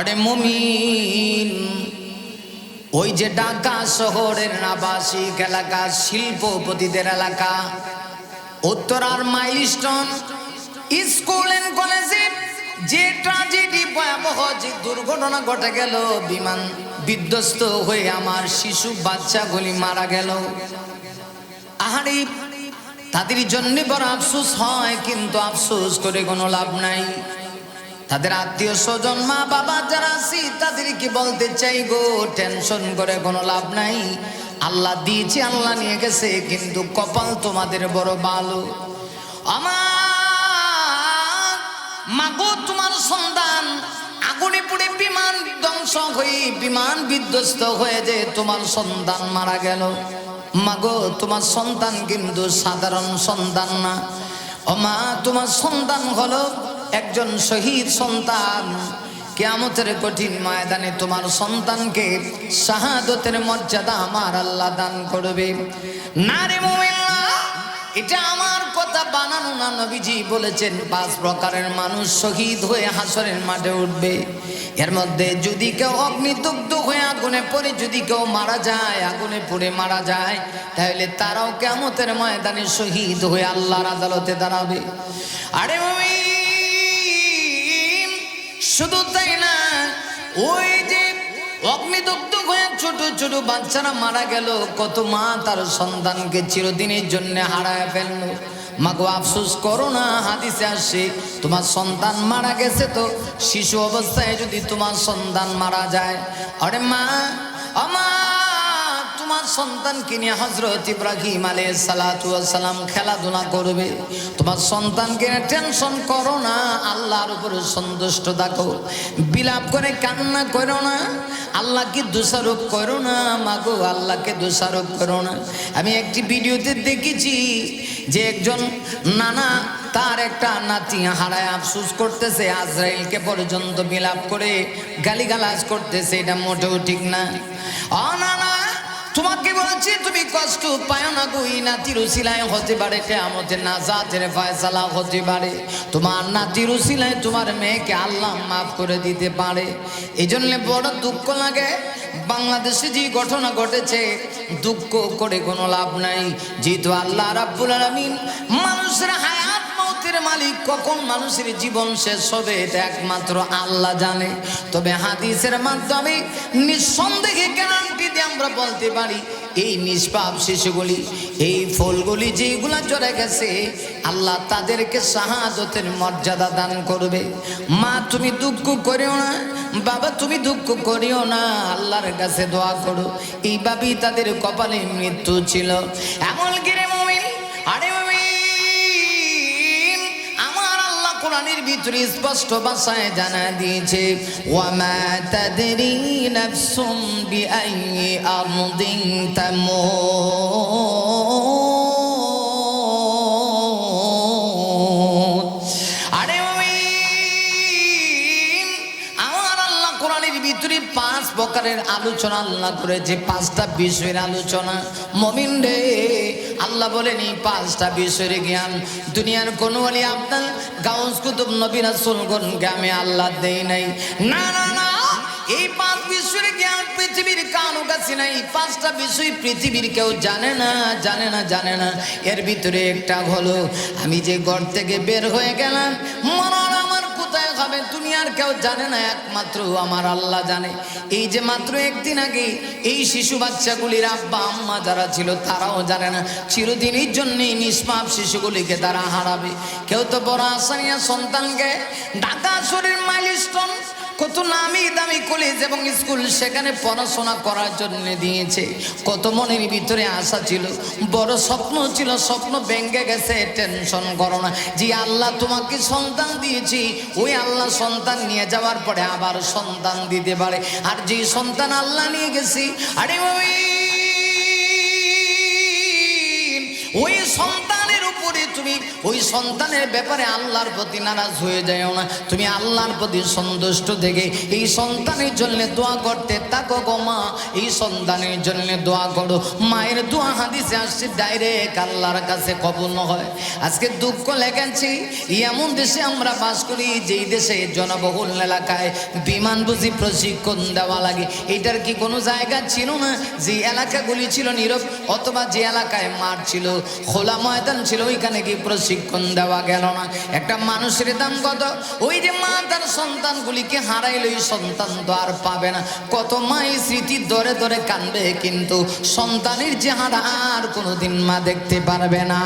আরে মুমিন, ওই যে ঢাকা শহরের আবাসিক এলাকা, শিল্পপতিদের এলাকা উত্তরার মাইলস্টোন, স্কুল এন্ড কলেজে যে ট্রাজেডি ভয়াবহ যে দুর্ঘটনা ঘটে গেল, বিমান বিধ্বস্ত হয়ে আমার শিশু বাচ্চাগুলি মারা গেল। আহারি, তাদের জন্য বড় আফসোস হয়, কিন্তু আফসোস করে কোনো লাভ নাই। তাদের আত্মীয় স্বজন, মা বাবা যারা আছি, তাদেরকে বলতে চাই গো টেনশন করে কোনো লাভ নাই। আল্লাহ দিয়েছে, আল্লাহ নিয়ে গেছে, কিন্তু কপাল তোমাদের বড় ভালো। আমার মাগো, তোমার সন্তান আগুনে পুড়ে বিমান ধ্বংস হয়ে, বিমান বিধ্বস্ত হয়ে যে তোমার সন্তান মারা গেল। মাগো, তোমার সন্তান কিন্তু সাধারণ সন্তান না। ও মা, তোমার সন্তান হলো একজন শহীদ সন্তান। কেয়ামতের কঠিন ময়দানে তোমার সন্তানকে শাহাদতের মর্যাদা আমার আল্লাহ দান করবে। এটা আমার কথা বানানো না, নবীজি বলেছেন, পাঁচ প্রকারের মানুষ শহীদ হয়ে হাসরের মাঠে উঠবে। এর মধ্যে যদি কেউ অগ্নিদগ্ধ হয়ে আগুনে পড়ে, যদি কেউ মারা যায়, আগুনে পড়ে মারা যায়, তাহলে তারাও কেমতের ময়দানে শহীদ হয়ে আল্লাহর আদালতে দাঁড়াবে। আরে শুধু তাই না, ওই যে অগ্নিদগ্ধ হয়ে ছোট ছোট বাচ্চারা মারা গেল, কত মা তার সন্তানকে চিরদিনের জন্য হারায় ফেলল। মাগো, আফসোস করো না, হাদিসে আসে, তোমার সন্তান মারা গেছে তো, শিশু অবস্থায় যদি তোমার সন্তান মারা যায়, আরে মা আমা তোমার সন্তানকে নিয়ে হজরত ইব্রাহিম আলে সালাম খেলাধুলা করবে। তোমার সন্তানকে টেনশন করো না, আল্লাহর উপরে সন্তুষ্ট থাকো। বিলাপ করে কান্না করো না, আল্লাহকে দোষারোপ করো না, মাগো আল্লাহকে দোষারোপ করো না। আমি একটি ভিডিওতে দেখেছি যে একজন নানা তার একটা নাতি হারায় আফসুস করতেছে, আজরাইলকে পর্যন্ত বিলাপ করে গালিগালাজ করতেছে, এটা মোটেও ঠিক না। অ না না তোমাকে বলছি, তুমি কষ্ট পায় না গই নাতির উসিলায় হতে পারে কেমতের নাজাতের ফয়সালা হতে পারে। তোমার নাতির উসিলায় তোমার মেয়েকে আল্লাহ মাফ করে দিতে পারে। এই জন্য বড় দুঃখ লাগে। বাংলাদেশে যে ঘটনা ঘটেছে, দুঃখ করে কোনো লাভ নাই। যেহেতু আল্লাহ রাব্বুল আলামিন মানুষের হায়াত মৌতের মালিক কখন মানুষের জীবন শেষ হবে এটা একমাত্র আল্লাহ জানে। তবে হাদিসের মাধ্যমে নিঃসন্দেহে গ্যারান্টি দিয়ে আমরা বলতে পারি, এই নিষ্পাপ শিশুগুলি, এই ফুলগুলি যেগুলা চলে গেছে, আল্লাহ তাদেরকে শাহাদতের মর্যাদা দান করবে। মা, তুমি দুঃখ করিও না, বাবা, তুমি দুঃখ করিও না, আল্লাহর কাছে দোয়া করো। এইভাবেই তাদের কপালে মৃত্যু ছিল। এমন কিরে মমিন, আরে কোরআনের ভিতরে স্পষ্ট ভাষায় জানা দিয়েছে ওয়ামা তাদরি নাফসুম প্রকারের আলোচনা আল্লাহ করেছে পাঁচটা বিষয়ের আলোচনা। মমিন রে, আল্লাহ বলেন পাঁচটা বিষয়ের জ্ঞান দুনিয়ার কোন বলি আপনার গাউস কুতুব নবী রাসূলগণকে আমি আল্লাহ দেই নাই। না না না, এই পাঁচ বিষয়ের জ্ঞান পৃথিবীর কারও কাছে নাই। পাঁচটা বিষয় পৃথিবীর কেউ জানে না জানে না জানে না। এর ভিতরে একটা হলো, আমি যে ঘর থেকে বের হয়ে গেলাম, মরণ হবে দুনিয়ার কেউ জানে না, একমাত্র আমার আল্লাহ জানে। এই যে মাত্র একদিন আগে এই শিশু বাচ্চাগুলির আব্বা, আম্মা যারা ছিল, তারাও জানে না। চিরদিনের জন্য এই নিষ্পাপ শিশুগুলিকে তারা হারাবে। কেউ তো বড় আসানিয়া সন্তানকে ডাকা শরীর মাইলস্টোন কত নামি দামি কলেজ এবং স্কুল সেখানে পড়াশোনা করার জন্য দিয়েছে। কত মনের ভিতরে আশা ছিল। বড় স্বপ্ন ছিল, স্বপ্ন ভেঙে গেছে, টেনশন করো না। যে আল্লাহ তোমাকে সন্তান দিয়েছি, ওই আল্লাহ সন্তান নিয়ে যাওয়ার পরে আবার সন্তান দিতে পারে। আর যে সন্তান আল্লাহ নিয়ে গেছি, আরে ওই করে তুমি ওই সন্তানের ব্যাপারে আল্লাহর প্রতি নারাজ হয়ে যাও না। তুমি আল্লাহর প্রতি সন্তুষ্ট থেকে এই সন্তানের জন্য দোয়া করতে থাকো গো মা। এই সন্তানের জন্য দোয়া করো। মায়ের দোয়া হাদিসে আসছে ডাইরেক্ট আল্লাহর কাছে কবল হয়। আজকে দুঃখ লেগেছি, এমন দেশে আমরা বাস করি, যেই দেশে জনবহুল এলাকায় বিমান বুঝি প্রশিক্ষণ দেওয়া লাগে। এটার কি কোনো জায়গা ছিল না? যে এলাকাগুলি ছিল নীরব, অথবা যে এলাকায় মাঠ ছিল, খোলা ময়দান ছিল, ওইখানে কি প্রশিক্ষণ দেওয়া গেল না? একটা মানুষের দাম কত? ওই যে মা তার সন্তানগুলিকে হারাইল ওই সন্তান তো আর পাবে না। কত মা এই স্মৃতি দরে দরে কাঁদবে কিন্তু সন্তানের চেহারা আর কোনোদিন মা দেখতে পারবে না।